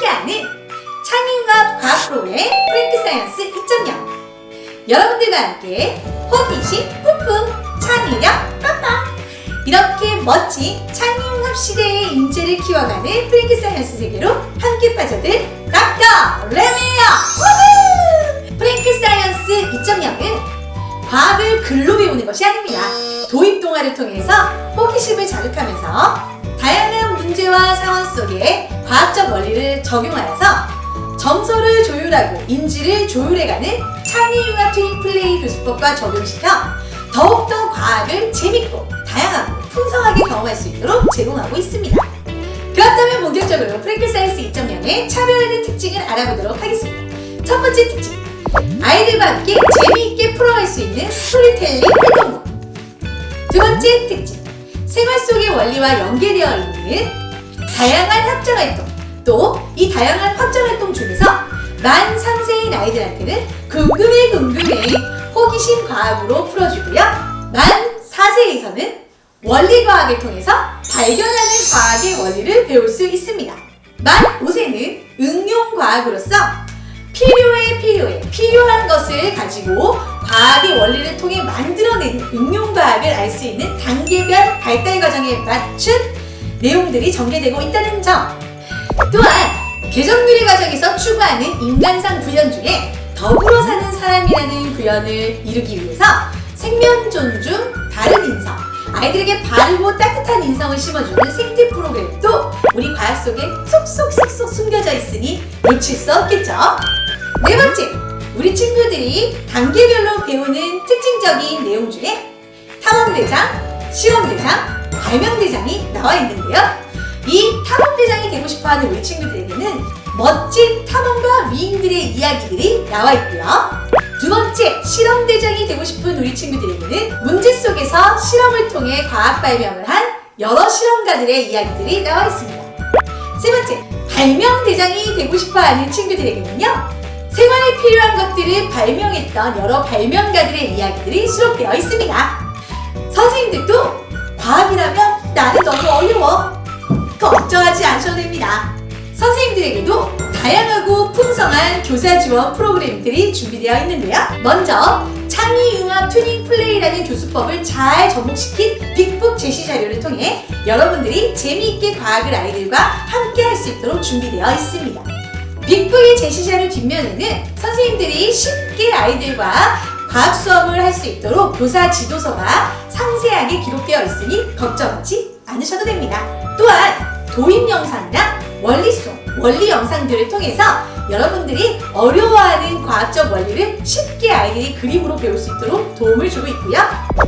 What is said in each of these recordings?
함께하는 창인과 박로의 프랭크 사이언스 2.0 여러분들과 함께 호기심 뿜뿜 창의력 빵빵 이렇게 멋진 창윤합 시대의 인재를 키워가는 프랭크 사이언스 세계로 함께 빠져들 닥터 레미요 프랭크 사이언스 2.0은 과학을 글로 배우는 것이 아닙니다. 도입 동화를 통해서 호기심을 자극하면서 다양한 문제와 상황 속에 과학적 원리를 적용하여서 정서를 조율하고 인지를 조율해가는 창의융합 튜닝 플레이 교수법과 적용시켜 더욱더 과학을 재밌고 다양하고 풍성하게 경험할 수 있도록 제공하고 있습니다. 그렇다면 본격적으로 프랭클 사이언스 2.0의 차별화된 특징을 알아보도록 하겠습니다. 첫 번째 특징, 아이들과 함께 재미있게 풀어갈 수 있는 스토리텔링 활동부. 두 번째 특징, 생활 속의 원리와 연계되어 있는 다양한 학자 활동. 또 이 다양한 학자 활동 중에서 만 3세인 아이들한테는 궁금해 궁금해 호기심 과학으로 풀어주고요. 만 4세에서는 원리 과학을 통해서 발견하는 과학의 원리를 배울 수 있습니다. 만 5세는 응용 과학으로서 필요해 필요해 필요한 것을 가지고 과학의 원리를 통해 만들어내는 응용 과학을 알 수 있는 단계별 발달 과정에 맞춘 내용들이 전개되고 있다는 점. 또한 개정유리 과정에서 추구하는 인간상 구현 중에 더불어 사는 사람이라는 구현을 이루기 위해서 생명 존중, 바른 인성, 아이들에게 바르고 따뜻한 인성을 심어주는 생태 프로그램도 우리 과학 속에 쏙쏙쏙쏙 숨겨져 있으니 놓칠 수 없겠죠. 네 번째, 우리 친구들이 단계별로 배우는 특징적인 내용 중에 탐험대장, 실험대장, 발명대장이 나와 있는데요. 이 탐험대장이 되고 싶어하는 우리 친구들에게는 멋진 탐험가 위인들의 이야기들이 나와 있고요. 두 번째, 실험대장이 되고 싶은 우리 친구들에게는 문제 속에서 실험을 통해 과학 발명을 한 여러 실험가들의 이야기들이 나와 있습니다. 세 번째, 발명대장이 되고 싶어 하는 친구들에게는요. 생활에 필요한 것들을 발명했던 여러 발명가들의 이야기들이 수록되어 있습니다. 선생님들도 과학이라면 나는 너무 어려워. 걱정하지 않으셔도 됩니다. 선생님들에게도 다양하고 풍성한 교사 지원 프로그램들이 준비되어 있는데요. 먼저 창의 융합 튜닝 플레이라는 교수법을 잘 접목시킨 빅북 제시 자료를 통해 여러분들이 재미있게 과학을 아이들과 함께 할 수 있도록 준비되어 있습니다. 빅북의 제시 자료 뒷면에는 선생님들이 쉽게 아이들과 과학 수업을 할 수 있도록 교사 지도서가 상세하게 기록되어 있으니 걱정하지 않으셔도 됩니다. 또한 도입 영상이나 원리송, 원리 영상들을 통해서 여러분들이 어려워하는 과학적 원리를 쉽게 아이들이 그림으로 배울 수 있도록 도움을 주고 있고요.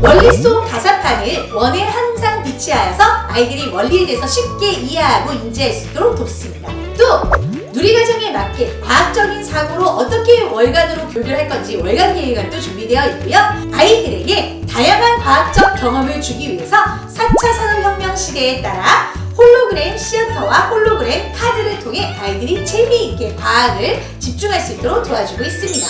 원리송 가사판을 원에 항상 비치하여서 아이들이 원리에 대해서 쉽게 이해하고 인지할 수 있도록 돕습니다. 또 누리과정에 맞게 과학적인 사고로 어떻게 월간으로 교육을 할 건지 월간 계획안도 준비되어 있고요. 아이들에게 다양한 과학적 경험을 주기 위해서 4차 산업혁명 시대에 따라 홀로그램 시어터와 홀로그램 카드를 통해 아이들이 재미있게 과학을 집중할 수 있도록 도와주고 있습니다.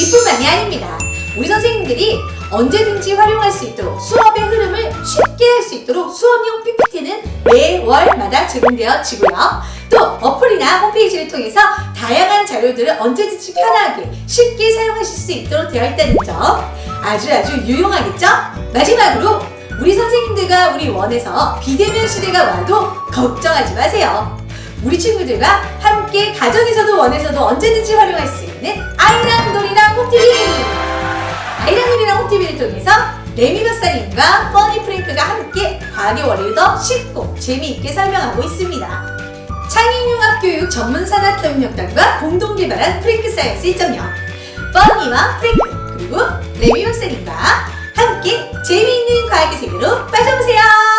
이뿐만이 아닙니다. 우리 선생님들이 언제든지 활용할 수 있도록 수업의 흐름을 쉽게 할 수 있도록 수업용 PPT는 매월마다 제공되어 지고요. 또 어플이나 홈페이지를 통해서 다양한 자료들을 언제든지 편하게 쉽게 사용하실 수 있도록 되어 있다는 점 아주 아주 유용하겠죠? 마지막으로 우리 선생님들과 우리 원에서 비대면 시대가 와도 걱정하지 마세요. 우리 친구들과 함께 가정에서도 원에서도 언제든지 활용할 수 있는 아이랑 놀이랑 홈TV 아이랑 놀이랑 홈TV를 통해서 레미 박사님과 퍼니 프랭크가 함께 과학의 원리를 더 쉽고 재미있게 설명하고 있습니다. 창의융합 교육 전문 산학교육력단과 공동 개발한 프랭크 사이언스 1.0 퍼니와 프랭크 그리고 레미 박사님과 함께 재미있는 과학의 세계로 빠져보세요.